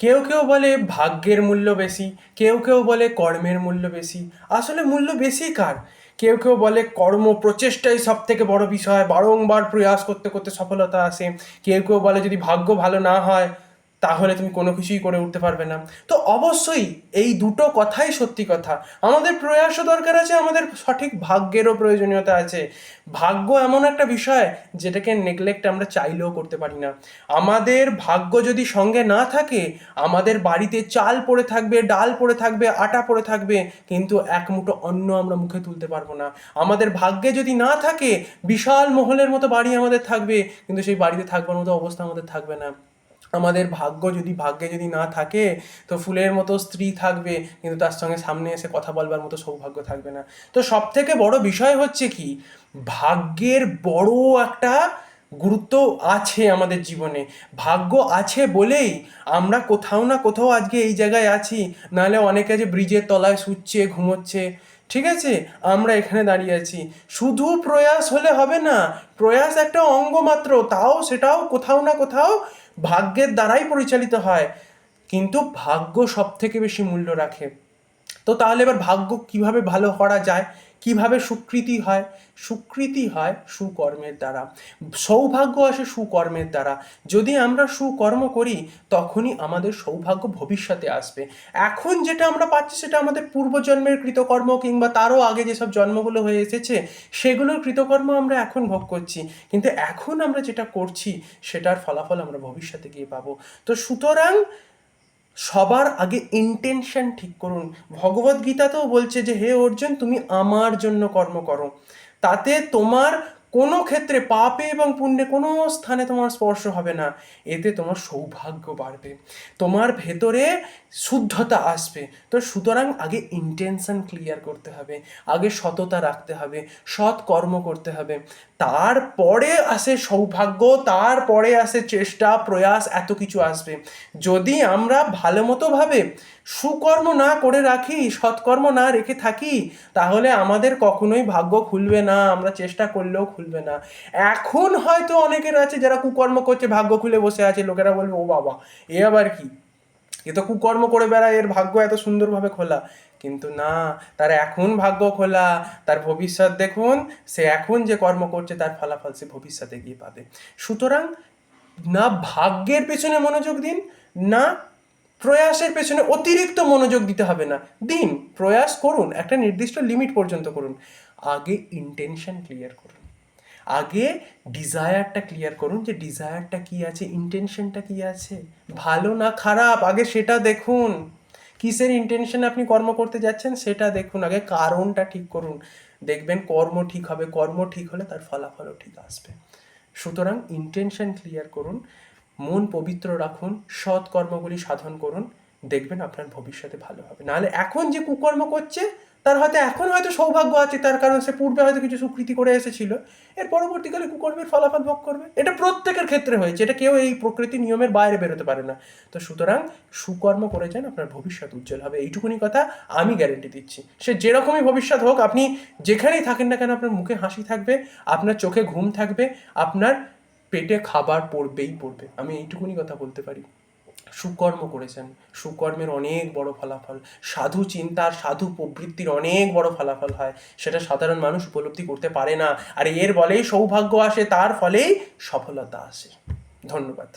কেউ কেউ বলে ভাগ্যের মূল্য বেশি, কেউ কেউ বলে কর্মের মূল্য বেশি। আসলে মূল্য বেশি কার? কেউ কেউ বলে কর্ম প্রচেষ্টাই সব থেকে বড় বিষয়, বারংবার প্রয়াস করতে করতে সফলতা আসে। কেউ কেউ বলে যদি ভাগ্য ভালো না হয় তাহলে তুমি কোনো কিছুই করে উঠতে পারবে না। তো অবশ্যই এই দুটো কথাই সত্যি কথা। আমাদের প্রয়াসও দরকার আছে, আমাদের সঠিক ভাগ্যেরও প্রয়োজনীয়তা আছে। ভাগ্য এমন একটা বিষয় যেটাকে নেগলেক্ট আমরা চাইলেও করতে পারি না। আমাদের ভাগ্য যদি সঙ্গে না থাকে, আমাদের বাড়িতে চাল পড়ে থাকবে, ডাল পড়ে থাকবে, আটা পড়ে থাকবে, কিন্তু এক মুঠো অন্ন আমরা মুখে তুলতে পারব না। আমাদের ভাগ্যে যদি না থাকে, বিশাল মহলের মতো বাড়ি আমাদের থাকবে, কিন্তু সেই বাড়িতে থাকবার মতো অবস্থা আমাদের থাকবে না। আমাদের ভাগ্য যদি ভাগ্যে যদি না থাকে, তো ফুলের মতো স্ত্রী থাকবে, কিন্তু তার সঙ্গে সামনে এসে কথা বলবার মতো সৌভাগ্য থাকবে না। তো সব থেকে বড় বিষয় হচ্ছে কি, ভাগ্যের বড় একটা গুরুত্ব আছে আমাদের জীবনে। ভাগ্য আছে বলেই আমরা কোথাও না কোথাও আজকে এই জায়গায় আছি, নাহলে অনেকে যে ব্রিজের তলায় শুচ্ছে, ঘুমোচ্ছে। ঠিক আছে? আমরা এখানে দাঁড়িয়ে আছি। শুধু প্রয়াস হলে হবে না, প্রয়াস একটা অঙ্গ মাত্র, তাও সেটাও কোথাও না কোথাও ভাগ্যের দ্বারাই পরিচালিত হয় কিন্তু ভাগ্য সব থেকে বেশি মূল্য রাখে। তো তাহলে এবার ভাগ্য কীভাবে ভালো করা যায়? কীভাবে সুকৃতি হয়? সুকৃতি হয় সুকর্মের দ্বারা। সৌভাগ্য আসে সুকর্মের দ্বারা। যদি আমরা সুকর্ম করি, তখনই আমাদের সৌভাগ্য ভবিষ্যতে আসবে। এখন যেটা আমরা পাচ্ছি, সেটা আমাদের পূর্বজন্মের কৃতকর্ম কিংবা তারও আগে যেসব জন্মগুলো হয়ে এসেছে, সেগুলোর কৃতকর্ম আমরা এখন ভোগ করছি। কিন্তু এখন আমরা যেটা করছি, সেটার ফলাফল আমরা ভবিষ্যতে গিয়ে পাবো। তো সুতরাং সবার আগে ইন্টেনশন ঠিক করুন। ভগবদ গীতাতেও বলছে যে, হে অর্জুন, তুমি আমার জন্য কর্ম করো। তাতে তোমার কোনো ক্ষেত্রে পাপে এবং পুণ্যে কোনো স্থানে তোমার স্পর্শ হবে না। এতে তোমার সৌভাগ্য বাড়বে। তোমার ভেতরে শুদ্ধতা আসবে। তো সুতরাং আগে ইন্টেনশন ক্লিয়ার করতে হবে। আগে সততা রাখতে হবে। সৎ কর্ম করতে হবে। তারপরে আসে সৌভাগ্য, তারপরে আসে চেষ্টা, প্রয়াস, এত কিছু আসবে। যদি আমরা ভালো মতোভাবে সুকর্ম না করে রাখি, সৎকর্ম না রেখে থাকি, তাহলে আমাদের কখনোই ভাগ্য খুলবে না, আমরা চেষ্টা করলেও খুলবে না। এখন হয়তো অনেকের আছে যারা কুকর্ম করছে, ভাগ্য খুলে বসে আছে, লোকেরা বলবে, ও বাবা, এ আবার কি? এ তো কুকর্ম করে বেড়ায়, এর ভাগ্য এত সুন্দরভাবে খোলা। কিন্তু না, তার এখন ভাগ্য খোলা, তার ভবিষ্যৎ দেখুন, সে এখন যে কর্ম করছে, তার ফলাফল সে ভবিষ্যতে গিয়ে পাবে। সুতরাং, না ভাগ্যের পেছনে মনোযোগ দিন, না প্রয়াসের পেছনে অতিরিক্ত মনোযোগ দিতে হবে না। দিন, প্রয়াস করুন, একটা নির্দিষ্ট লিমিট পর্যন্ত করুন। আগে ইন্টেনশন ক্লিয়ার করুন। আগে ডিজায়ারটা ক্লিয়ার করুন যে ডিজায়ারটা কি আছে ইন্টেনশনটা কি আছে। ভালো না খারাপ? আগে সেটা দেখুন। কিসের ইন্টেনশন আপনি কর্ম করতে যাচ্ছেন সেটা দেখুন। আগে কারণটা ঠিক করুন। দেখবেন কর্ম ঠিক হবে, কর্ম ঠিক হলে তার ফলাফলও ঠিক আসবে। সুতরাং ইন্টেনশন ক্লিয়ার করুন, মন পবিত্র রাখুন, সৎ কর্মগুলি সাধন করুন, দেখবেন আপনার ভবিষ্যতে ভালো হবে। নাহলে এখন যে কুকর্ম করছে তার হয়তো এখন হয়তো সৌভাগ্য আছে, তার কারণ সে পূর্বে হয়তো কিছু সুকৃতি করে এসেছিল। এর পরবর্তীকালে কুকর্মের ফলাফল ভোগ করবে। এটা প্রত্যেকের ক্ষেত্রে হয়েছে, এটা কেউ এই প্রকৃতি নিয়মের বাইরে বেরোতে পারে না। তো সুতরাং সুকর্ম করে যান, আপনার ভবিষ্যৎ উজ্জ্বল হবে। এইটুকুনি কথা আমি গ্যারেন্টি দিচ্ছি। সে যেরকমই ভবিষ্যৎ হোক, আপনি যেখানেই থাকেন না কেন, আপনার মুখে হাসি থাকবে, আপনার চোখে ঘুম থাকবে, আপনার পেটে খাবার পড়বেই পড়বে। আমি এইটুকুনি কথা বলতে পারি। সুকর্ম করেছেন। সুকর্মের অনেক বড় ফলাফল। সাধু চিন্তার, সাধু প্রবৃত্তির অনেক বড় ফলাফল হয়। সেটা সাধারণ মানুষ উপলব্ধি করতে পারে না। আর এর বলেই সৌভাগ্য আসে, তার ফলেই সফলতা আসে। ধন্যবাদ।